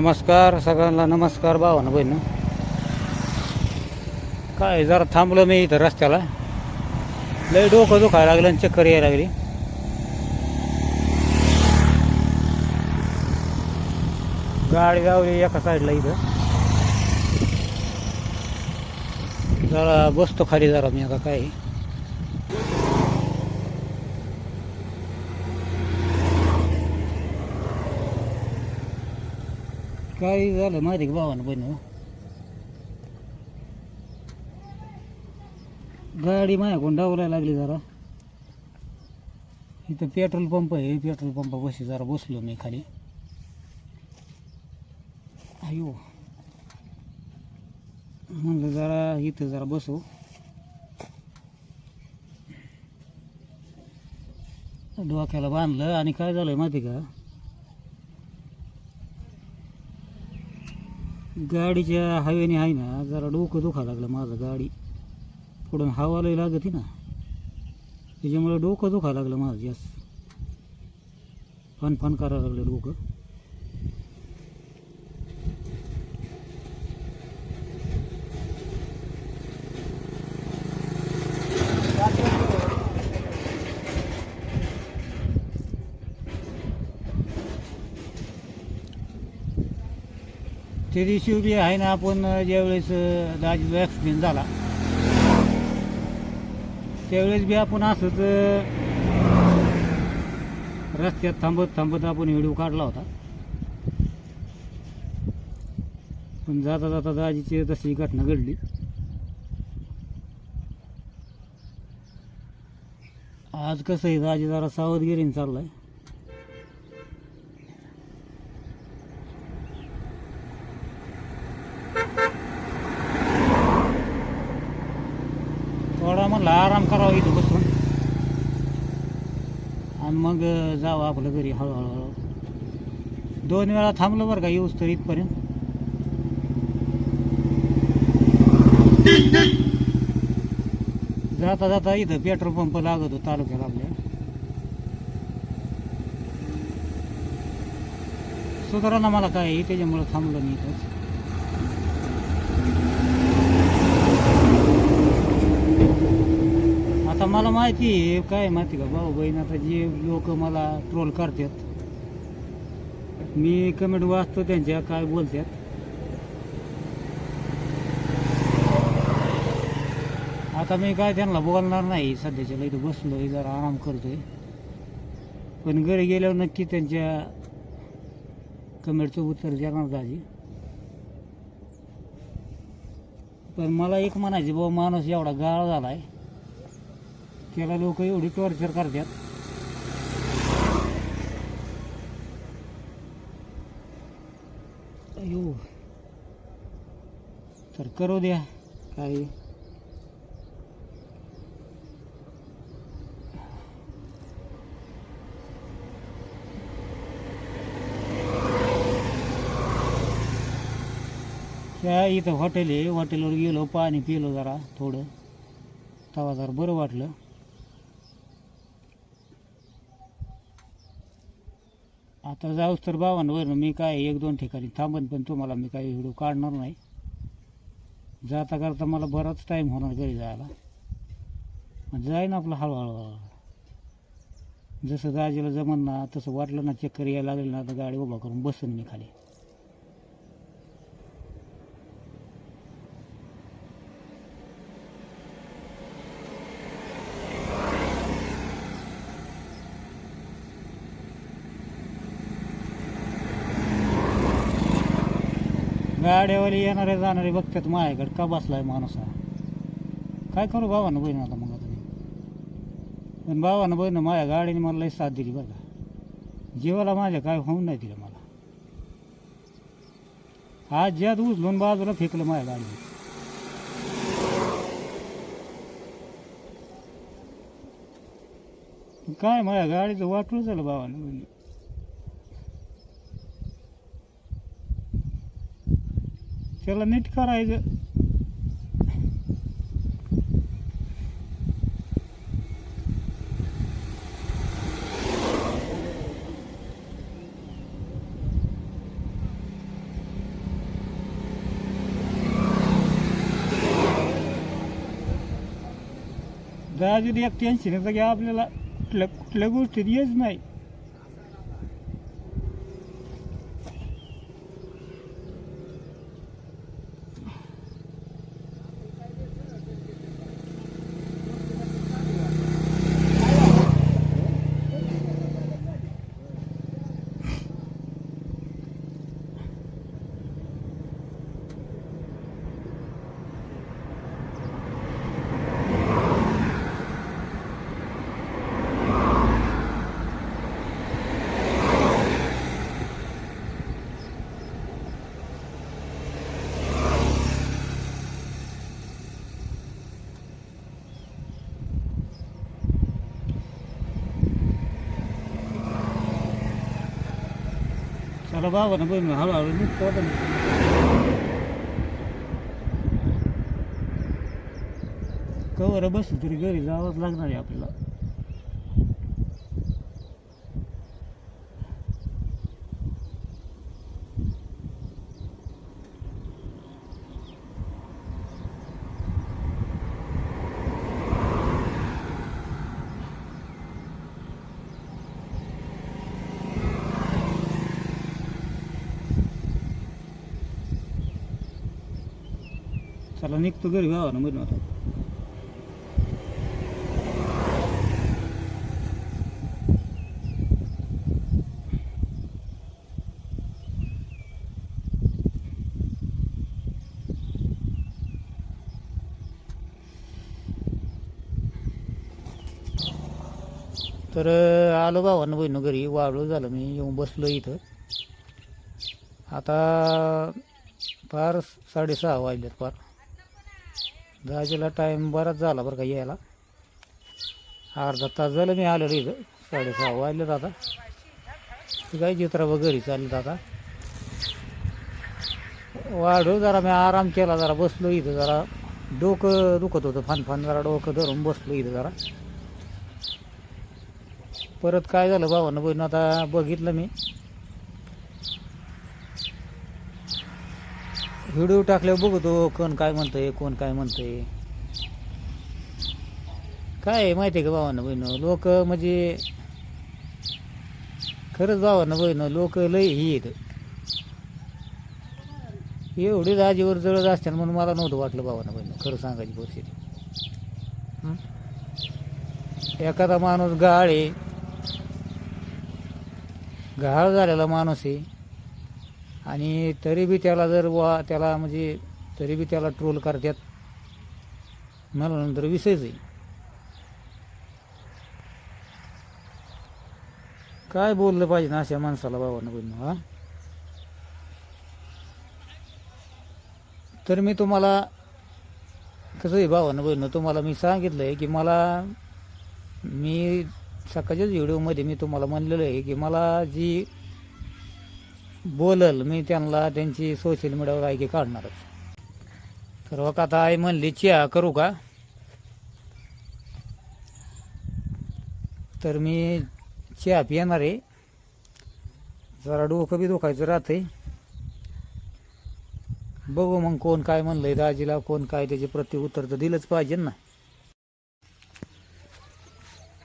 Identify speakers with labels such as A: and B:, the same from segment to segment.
A: नमस्कार सगळ्यांना नमस्कार भावानं बहिण. काय जरा थांबलो मी इथं रस्त्याला. लय डोकं दुखायला लागलं आणि चक्कर यायला लागली. गाडी लावली एका साईडला इथं. जरा बसतो खाली जरा मी आता काय काय झालं? माहिती का भावानं बहिण गाडी माझ्याकडून डावलायला लागली जरा. इथं पेट्रोल पंप आहे पेट्रोल पंपा बशी जरा बसलो मी खाली. अयो. म्हणलं जरा इथं जरा बसू. डोक्याला बांधलं आणि काय झालं माहिती का? गाडीच्या हवेने आहे ना जरा डोकं दुखा लागलं माझं गाडी. पुढून हवा लई लागत ना. त्याच्यामुळे डोकं दुखा लागलं माझं जास्त. फन फन करायला लागलं डोकं. त्या दिवशी बी आहे ना आपण ज्यावेळेस दाजीचा ॲक्सिडेंट झाला त्यावेळेस बी आपण असंच रस्त्यात थांबत थांबत आपण व्हिडिओ काढला होता. पण जाता जाता दाजीची तशी घटना घडली. आज कसं आहे दाजी जरा सावधगिरीने चाललाय थोडा म्हणला आराम करावा इथं बसून आणि मग जावं आपलं घरी हळूहळू. हळू दोन वेळा थांबलं बरं का येऊस तर इथपर्यंत. जाता जाता इथं पेट्रोल पंप लागतो तालुक्याला आपल्या. सुधारणा मला काय आहे, त्याच्यामुळं थांबलं मी इथंच. मला माहिती आहे काय माहिती का? भाऊ बहीण आता जे लोक मला ट्रोल करतात मी कमेंट वाचतो त्यांच्या काय बोलतात. आता मी काय त्यांना बोलणार नाही सध्याच्या इथं बसलोय जरा आराम करतोय. पण घरी गेल्यावर नक्की त्यांच्या कमेंटचं उत्तर देणार दाजी. पण मला एक म्हणायचे बाबा माणूस एवढा गाळ झालाय. त्याला लोक एवढी टॉर्चर करतात. अयो. तर करू द्या काही. त्या इथं हॉटेल आहे. हॉटेलवर गेलो पाणी पिलो जरा थोडं. तवा जरा बरं वाटलं. आता जाऊच तर बाबांवर मी काय एक दोन ठिकाणी थांबन पण तुम्हाला मी काही व्हिडिओ काढणार नाही. जाता करता मला बराच टाईम होणार घरी जायला. मग जाईन आपलं हळूहळू जसं दाजीला जमन ना तसं वाटलं ना चक्कर यायला लागेल ना तर गाडी उभा करून बसून मी खाली. गाड्यावाले येणारे जाणारे बघतात माझ्याकडे का बसलाय माणूस हा? काय करू भावानं बहीण आता मग आता मी? पण भावानं बहीण माझ्या गाडीने मला लई साथ दिली बरं का. जीवाला माझ्या काय होऊन नाही दिलं मला. आज ज्यात उचलून बाजूला फेकलं माझ्या गाडीने. काय माझ्या गाडीचं वाटून झालं भावानं बहिणी? त्याला नीट करायचं. दहा दाजून एक टेन्शन येतं की आपल्याला कुठल्या कुठल्या गोष्टीत येच नाही. चला बाबा ना बहिण हळूहळू निघतो आता मी. कवर बसलो तरी घरी जावंच लागणार आहे आपल्याला चला निघतो घरी बाबा ना बहिण आता तर आलो भावानं बहिण घरी. वाळू झालं मी येऊन बसलो इथं. आता फार साडेसहा वाजलेत फार दाजीला टाईम बराच झाला बरं का यायला. अर्धा तास झालं मी आलेलो इथं. साडेसहा वाजले दादा. काय चित्राबा घरी चालले दादा. वाढू जरा मी आराम केला जरा बसलो इथं जरा. डोकं दुखत होतं फान फान जरा डोकं धरून बसलो इथं जरा. परत काय झालं भावानं बहिण आता बघितलं मी. व्हिडिओ टाकल्यावर बघतो कोण काय म्हणतंय कोण काय म्हणतंय. काय आहे माहिती आहे का भावानं बहिण? लोक म्हणजे खरंच भावानं बहिण लोक लय ही येत एवढी दाजीवर जळत असते म्हणून मला नव्हतं वाटलं भावानं बहिण खरं सांगायची परिस्थिती? एखादा माणूस गाळ आहे. झालेला माणूस आहे. आणि तरी बी त्याला जर वा त्याला म्हणजे तरी बी त्याला ट्रोल करतात मला नंतर विषयच आहे. काय बोललं पाहिजे ना अशा माणसाला बाबांना बहिण हा? तर मी तुम्हाला कसं आहे भावानं बहिणं तुम्हाला मी सांगितलं आहे की मला मी सकाळच्याच व्हिडिओमध्ये मी तुम्हाला म्हणलेलं आहे की मला जी बोलल मी त्यांना त्यांची सोशल मीडियावर आहे काढणारच. तर बघा आता आई म्हणली चहा करू का? तर मी चहा पिणार आहे. जरा डोकं बी दुखायचं राहतंय. बघू मग कोण काय म्हणलंय दाजीला कोण काय त्याचे प्रत्युत्तर तर दिलंच पाहिजे ना.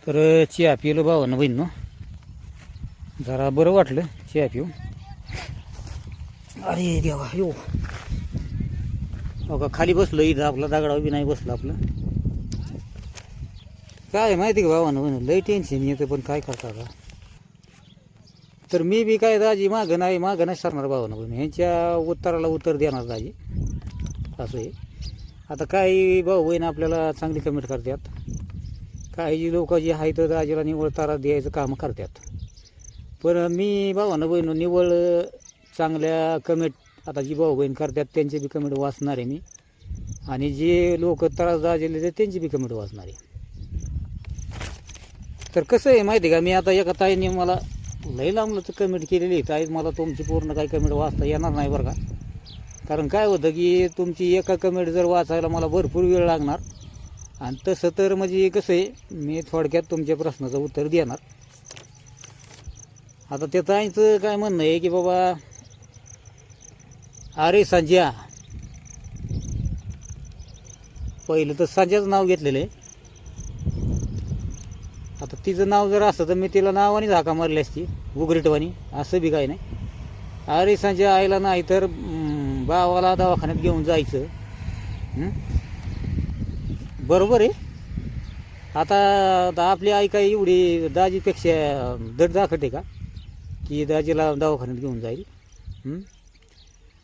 A: तर चहा पिलो भावानं बहीण जरा बरं वाटलं चहा पिऊ अरे देवा यो. हो का खाली बसलो इथं आपला दगडावर बी नाही बसलं आपलं. काय माहिती का भावानं? म्हणून लई टेन्शन येतं पण काय करता का तर मी बी काय दाजी मागं नाही मागं नाही सरणार भावानं बहिण ह्यांच्या उत्तराला उत्तर देणार दाजी असं आहे. आता काही भाऊ बहीण आपल्याला चांगली कमेंट करतात. काही जी लोक जी आहेत दाजीला निवळ तारा द्यायचं काम करतात. पण मी भावानं बहीण निवळ चांगल्या कमेंट आता जी भाऊबहीण करतात त्यांचे बी कमेंट वाचणार आहे मी. आणि जे लोक त्रास दाजेले त्यांची बी कमेंट वाचणार आहे. तर कसं आहे माहिती आहे का? मी आता एका ताईने मला लई लांबलंच कमेंट केलेली आहे. ताई मला तुमची पूर्ण काही कमेंट वाचता येणार नाही बरं का? कारण काय होतं की तुमची एका कमेंट जर वाचायला मला भरपूर वेळ लागणार. आणि तसं तर म्हणजे कसं आहे मी थोडक्यात तुमच्या प्रश्नाचं उत्तर देणार. आता त्या ताईंचं काय म्हणणं आहे की बाबा अरे संजया. पहिलं तर संजयाचं नाव घेतलेलं आहे. आता तिचं नाव जर असतं तर मी तिला नावानेच धाका मारली असती उगरीटवाणी असं बी काय नाही. अरे संजय आईला नाही तर बावाला दवाखान्यात घेऊन जायचं. बरोबर आहे. आता आता आपली आई काय एवढी दाजीपेक्षा दड दाखट आहे का? की दाजीला दवाखान्यात घेऊन जाईल.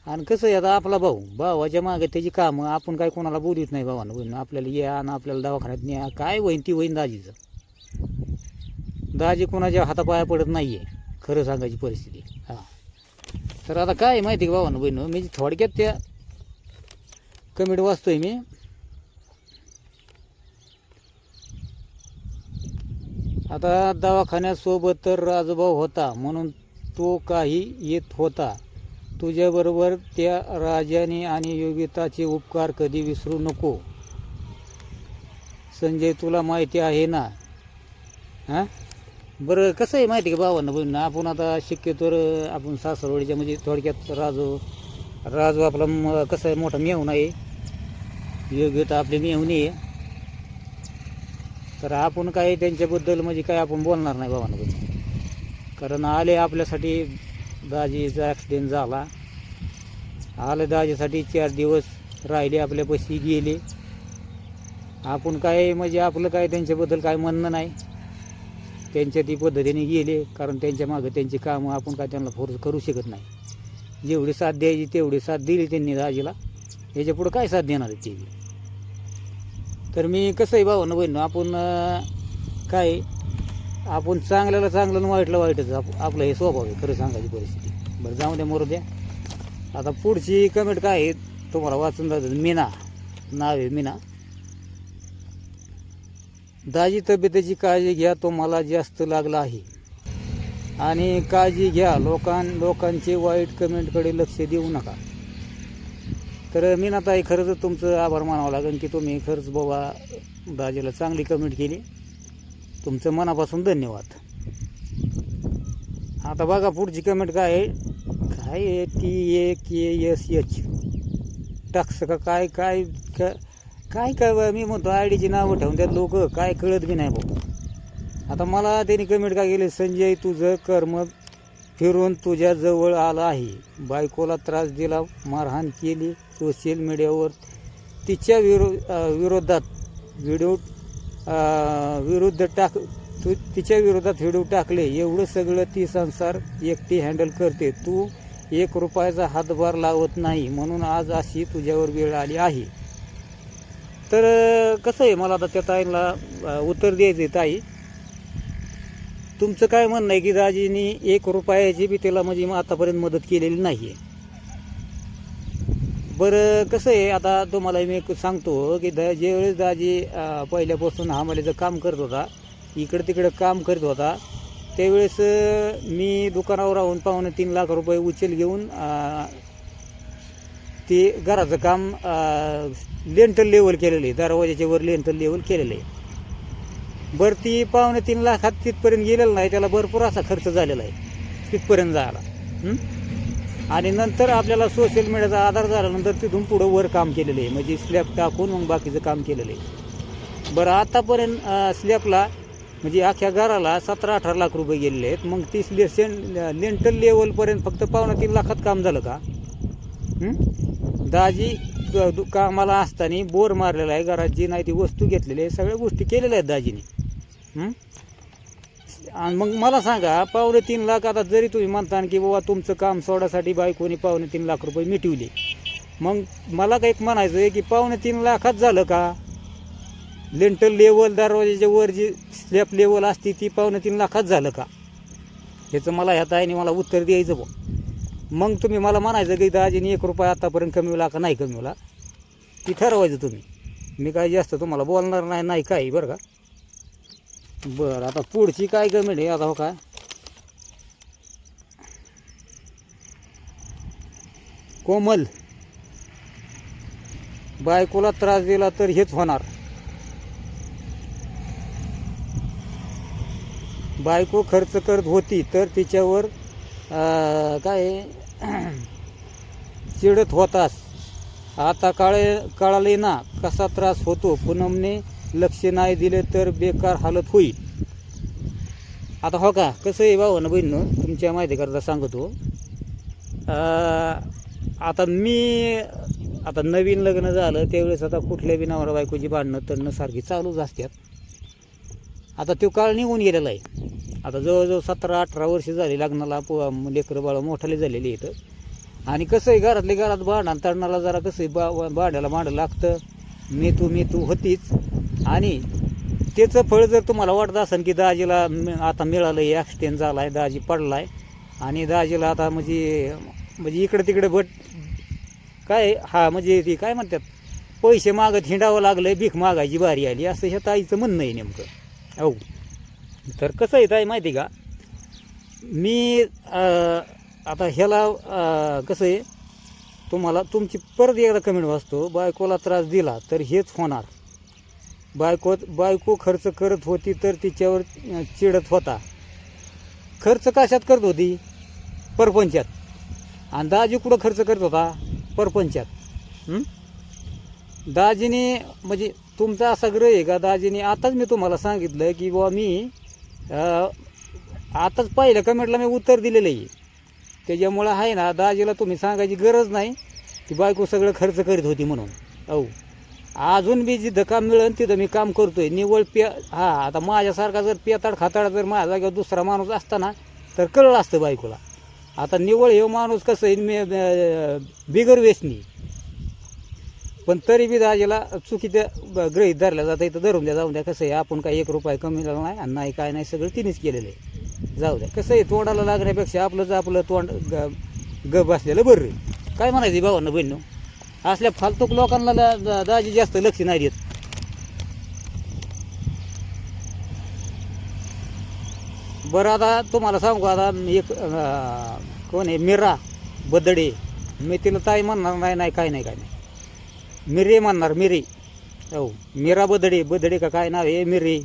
A: आणि कसं आहे आता आपला भाऊ भावाच्या मागे त्याची कामं आपण काय कोणाला बोलत नाही भावानं. बहिण आपल्याला या आणि आपल्याला दवाखान्यात न्या काय होईन ती होईन दाजीचं. दाजी कोणाच्या हातापाया पडत नाही आहे खरं सांगायची परिस्थिती. हां. तर आता काय माहिती आहे का भावानं बहिण? मी थोडक्यात त्या कमेंट वाचतोय मी. आता दवाखान्यासोबत तर राजभाऊ होता म्हणून तो काही येत होता. तुझ्याबरोबर त्या राजाने आणि योगिताचे उपकार कधी विसरू नको. संजय तुला माहिती आहे ना? हां? बरं कसं आहे माहिती आहे का भावांना? बहिण आपण आता शक्यतो आपण सासरवाडीच्या म्हणजे थोडक्यात राजू राजू आपला म- कसं आहे मोठा मेहून आहे. योग्यता आपली मेहून आहे. तर आपण काय त्यांच्याबद्दल म्हणजे काय आपण बोलणार नाही भावांना. कारण आले आपल्यासाठी दाजीचा ॲक्सिडेंट झाला. आलं दाजीसाठी चार दिवस राहिले आपल्यापाशी गेले. आपण काय म्हणजे आपलं काय त्यांच्याबद्दल काय म्हणणं नाही. त्यांच्या ती पद्धतीने गेले कारण त्यांच्या मागं त्यांची कामं आपण काय त्यांना फोर्स करू शकत नाही. जेवढी साथ द्यायची तेवढी साथ दिली त्यांनी दाजीला. याच्या पुढं काय साथ देणार ती ते? तर मी कसं आहे भाऊ बहिण आपण काय आपण चांगल्याला चांगलं आणि वाईटला वाईटच आप आपलं हे स्वभाव आहे खरं सांगायची परिस्थिती. बरं जाऊ द्या मरू द्या. आता पुढची कमेंट काय आहे तुम्हाला वाचून जातात मीना नाव आहे मीना. दाजी तब्येतीची काळजी घ्या तुम्हाला जास्त लागला आहे. आणि काळजी घ्या लोकां लोकांचे वाईट कमेंटकडे लक्ष देऊ नका. तर मीनाताई खरंच तुमचं आभार मानावं लागेल की तुम्ही खरंच बाबा दाजीला चांगली कमेंट केली. तुमचं मनापासून धन्यवाद. आता बघा पुढची कमेंट काय आहे? काय आहे? T A K S H टाक्स का काय काय काय काय बा, मी म्हणतो आय डीची नावं ठेवून त्यात लोक. काय कळत बी नाही भाऊ. आता मला त्यांनी कमेंट काय केली? संजय तुझं कर्म फिरून तुझ्या जवळ आलं आहे. बायकोला त्रास दिला मारहाण केली. सोशल मीडियावर तिच्या विरो विरोधात व्हिडिओ विरुद्ध टाक तू तिच्या विरोधात व्हिडिओ टाकले एवढं सगळं ती संसार एकटी हँडल करते. तू एक रुपयाचा हातभार लावत नाही म्हणून आज अशी तुझ्यावर वेळ आली आहे. तर कसं आहे मला आता त्या ताईला उत्तर द्यायचं आहे ताई तुमचं काय म्हणणं आहे की दाजीनी एक रुपयाची बी त्याला म्हणजे मग आतापर्यंत मदत केलेली नाही आहे बरं कसं आहे आता तुम्हाला मी एक सांगतो की द ज्यावेळेस दाजी पहिल्यापासून हमालीचं काम करत होता इकडं तिकडं काम करत होता त्यावेळेस मी दुकानावर राहून पाहुणे तीन लाख रुपये उचल घेऊन ते घराचं काम लेंटल लेवल केलेलं आहे दरवाजाच्या वर लेंटल लेवल केलेलं आहे. बरं ती पाहुणे तीन लाखात तिथपर्यंत गेलेलं नाही त्याला भरपूर असा खर्च झालेला आहे तिथपर्यंत जायला. आणि नंतर आपल्याला सोशल मीडियाचा आधार झाल्यानंतर तिथून पुढं वर काम केलेलं आहे. म्हणजे स्लॅब टाकून मग बाकीचं काम केलेलं आहे. बरं आतापर्यंत स्लॅबला म्हणजे अख्ख्या घराला सतरा अठरा लाख रुपये गेलेले आहेत. मग ती सें लेंटल लेवलपर्यंत फक्त पावणे तीन लाखात काम झालं का? दाजी कामाला असताना बोर मारलेला आहे घरात जी नाही ती वस्तू घेतलेली आहे सगळ्या गोष्टी केलेल्या आहेत दाजीने. आणि मग मला सांगा पावणे तीन लाख आता जरी तुम्ही म्हणता की बाबा तुमचं काम सोडासाठी बायकोनी पावणे तीन लाख रुपये मिटवले. मग मला काही एक म्हणायचं आहे की पावणे तीन लाखात झालं का? लेंटल लेवल दरवाजाच्या वर जी स्लॅब लेवल असते ती पावणे तीन लाखात झालं का? ह्याचं मला ह्या ताईने मला उत्तर द्यायचं बुवा. मग तुम्ही मला म्हणायचं की दाजीने एक रुपया आतापर्यंत कमीवला का नाही कमीवला ती ठरवायचं तुम्ही. मी काय जास्त तुम्हाला बोलणार नाही नाही काही बरं का? बरं आता पुढची काय गमेंट आहे आता हो काय? कोमल. बायकोला त्रास दिला तर हेच होणार. बायको खर्च करत होती तर तिच्यावर काय चिडत होतास. आता काळे कळाले ना कसा त्रास होतो. पूनमने लक्ष नाही दिले तर बेकार हालत होईल. आता हो का कसं आहे भाऊ ना बहिणं तुमच्या माहितीकरता सांगतो. आता मी आता नवीन लग्न झालं त्यावेळेस आता कुठल्या बी नवरा बायकोची भांडणं तरणं सारखी चालूच असतात आता तो काळ निघून गेलेला आहे. आता जवळजवळ सतरा अठरा वर्ष झाली लग्नाला पो लेकरं बाळं मोठाले झालेली इथं आणि कसं आहे घरातले घरात भांडण तळणाला जरा कसं आहे बा भांड्याला भांडं लागतं. मी तू मी तू होतीच. आणि त्याचं फळ जर तुम्हाला वाटत असेल की दाजीला आता मिळालं आहे ॲक्सिडेंट झाला आहे दाजी पडला आहे आणि दाजीला आता म्हणजे म्हणजे इकडे तिकडे बट काय हा म्हणजे ती काय म्हणतात पैसे मागत हिंडावं लागलं भीक मागायची बारी आली असं ह्या ताईचं म्हणणं आहे नेमकं. हो तर कसं आहे ताई माहिती का? मी आता ह्याला कसं आहे तुम्हाला तुमची परत एकदा कमेंट वाचतो बायकोला त्रास दिला तर हेच होणार. बायको बायको खर्च करत होती तर तिच्यावर चिडत होता. खर्च कशात करत होती? परपंचात. आणि दाजी कुठं खर्च करत होता? परपंचात. दाजीने म्हणजे तुमचा असा ग्रह आहे का? दाजीने आताच मी तुम्हाला सांगितलं की बुवा मी आताच पाहिलं कमेंटला मी उत्तर दिलेलं आहे त्याच्यामुळं आहे ना दाजीला तुम्ही सांगायची गरज नाही की बायको सगळं खर्च करीत होती म्हणून. अहो अजून बी जिथं काम मिळेल तिथं मी काम करतोय. निवळ पे हा आता माझ्यासारखा जर पेताड खाताड जर माझ्या जागेवर दुसरा माणूस असता ना तर कळलं असतं बायकोला. आता निवळ हे माणूस कसं आहे मी बिगर वेचणी पण तरी बी दाजीला चुकीच्या ग्रहित गृहीत धरल्या जातं इथं धरून द्या जाऊन द्या कसं आहे आपण काय एक रुपये कमी झाला नाही आणि नाही काय नाही सगळं तिनेच केलेलं आहे. जाऊ द्या. कसं आहे तोंडाला लागण्यापेक्षा आपलंच आपलं तोंड ग ग बसलेलं बरं काय म्हणायचं भावांना बहिणं असल्या फालतूक लोकांना दाजी जास्त लक्ष नाही देत. बरं आता तुम्हाला सांगू आता एक कोण आहे? मिरा बदडे. मी तिला ताई म्हणणार नाही नाही काय नाही काय नाही. मिरे म्हणणार मिरे. हो मीरा बदडे. बदडे का काय नाव आहे? मिरे.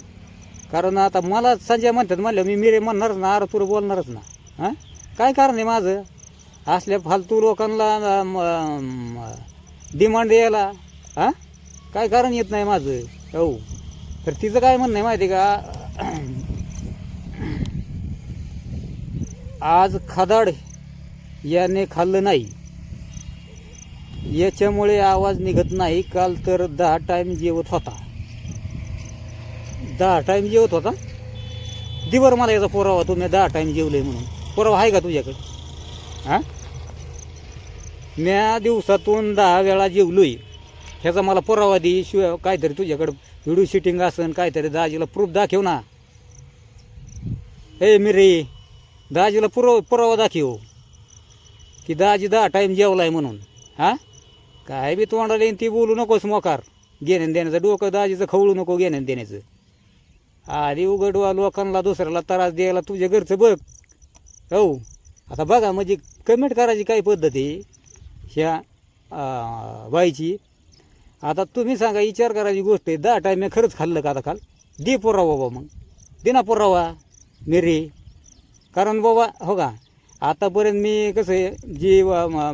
A: कारण आता मला संजय म्हणतात म्हणलं मी मिरे म्हणणारच ना अरे तुला बोलणारच ना. हां? काय कारण आहे माझं? असल्या फालतू लोकांना डिमांड द्यायला हां? काय कारण येत नाही माझं? हो तर तिचं काय म्हणणं आहे माहिती आहे का? आज खादाड याने खाल्लं नाही. याच्यामुळे आवाज निघत नाही. काल तर दहा टाईम जेवत होता. दहा टाईम जेवत होता? दिवर मला याचा पुरावा तुम्ही दहा टाईम जेवले म्हणून. पुरावा आहे का तुझ्याकडे? हां? म्या दिवसातून दहा वेळा जेवलोय. ह्याचा मला पुरावा दे शिवाय काहीतरी तुझ्याकडं व्हिडिओ शूटिंग असन काहीतरी दाजीला प्रूफ दाखव ना. हे मिरे दाजीला पुरावा पुरावा दाखव. की दाजी दहा टाईम जेवलाय म्हणून. हां? काय बी तोंडाला येईन ती बोलू नकोस मोकार. घेण्यान देण्याचं डोकं दाजीचं खवळू नको घेण्यान देण्याचं. आधी उघडवा लोकांना दुसऱ्याला त्रास द्यायला तुझ्या घरचं बघ. हो आता बघा म्हणजे कमेंट करायची काय पद्धती ह्या अं, बाईची. आता तुम्ही सांगा विचार करायची गोष्ट आहे. दहा टाईम मी खरंच खाल्लं का आता काल दे पुरावा बाबा मग. दे ना पुरावा मिरे. कारण बाबा हो का? आतापर्यंत मी कसं आहे जे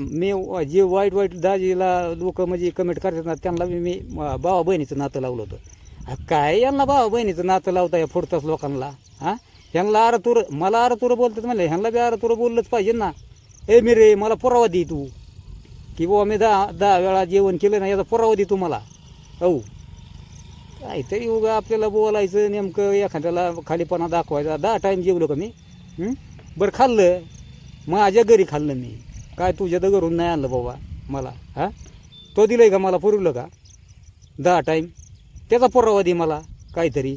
A: मी व- जे वाईट वाईट दाजीला लोक म्हणजे कमेंट करतात ना त्यांना मी मी बाबा भावा बहिणीचं नातं लावलं होतं. काय यांना भावा बहिणीचं नातं लावता या फुडताच लोकांना? हां ह्यांना अरे तुर मला अरे तुरं बोलतात म्हणलं ह्यांना बी अरे तुरं बोललंच पाहिजे ना. ए मी रे मला पुरावा दे तू. की बाबा मी दहा दहा वेळा जेवण केलं ना याचा पुरावा दे तुम्हाला. अहो. काहीतरी उगा आपल्याला बोलायचं नेमकं एखाद्याला खालीपणा दाखवायचा. दहा टाईम जेवलो का मी? बरं खाल्लं. माझ्या घरी खाल्लं मी. काय तुझ्या तर घरून नाही आणलं बाबा मला. हा? तो दिलं का मला? पुरवलं का? दहा टाईम त्याचा पुरावा दे मला काहीतरी.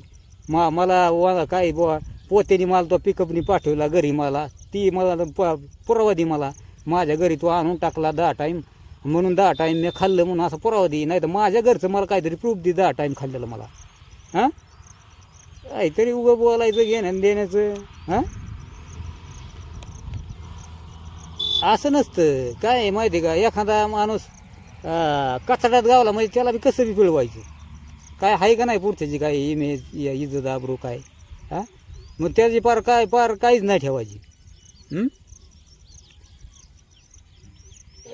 A: मा मला वा काय बुवा पोत्याने मला तो पिकअपनी पाठवला घरी मला. ती मला प- पुरावा दे मला. माझ्या घरी तो आणून टाकला दहा टाईम म्हणून दहा टाईम मी खाल्लं म्हणून असं पुरावा दे. नाही तर माझ्या घरचं मला काहीतरी प्रूफ दे दहा टाईम खाल्लेलं मला. हां? काहीतरी उगं बोलायचं घेणं देण्याचं. हां? असं नसतं. काय आहे माहिती आहे का? एखादा माणूस कचड्यात गावला म्हणजे त्याला बी कसं बी पिळवायचं? काय आहे का नाही पुढच्याची काय इमेज या इज्जत आबरू काय? हां? मग त्याची पार काय पार काहीच नाही ठेवायची. हं?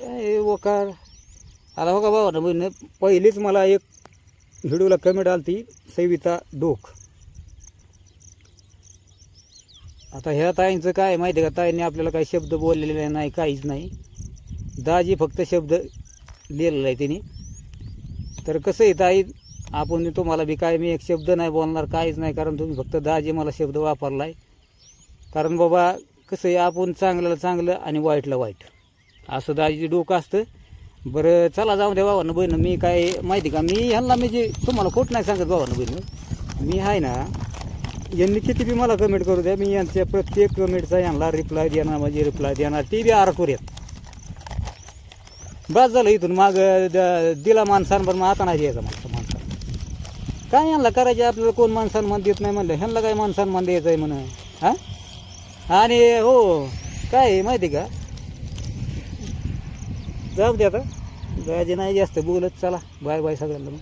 A: वकार? आला हो का बाबा ना पहिलीच मला एक व्हिडिओला कमेंट आली ती सविता डोक. आता ह्या ताईंचं काय माहिती आहे का? ताईंनी आपल्याला काही शब्द बोललेले नाही काहीच नाही. दाजी फक्त शब्द लिहिलेला आहे तिने. तर कसं आहे ताई आपण तुम्हाला बी काय मी एक शब्द नाही बोलणार काहीच नाही कारण तुम्ही फक्त दाजी मला शब्द वापरला आहे कारण बाबा कसं आहे आपण चांगल्याला चांगलं आणि वाईटला वाईट. असं दाजीचं डोकं असतं. बरं चला जाऊ द्या बाबांना बहिणं. मी काय माहिती का मी ह्यांना मी जे तुम्हाला खोट नाही सांगत बाबांना बहिणं. मी आहे ना यांनी किती बी मला कमेंट करू द्या मी यांच्या प्रत्येक कमेंटचा यांना रिप्लाय देणार म्हणजे रिप्लाय देणार ती बी आर येत बस झालं इथून माग दिला माणसान बरं मग आता नाही द्यायचा माणसं माणसान काय यांना करायचे आपल्याला कोण मान देत नाही म्हणलं? ह्यांना काय मान द्यायचं आहे म्हणून? हा? आणि हो काय आहे माहिती का? जाऊ दे आता. जायचे नाही जास्त बोलत चला. बाय बाय सगळ्यांना मग.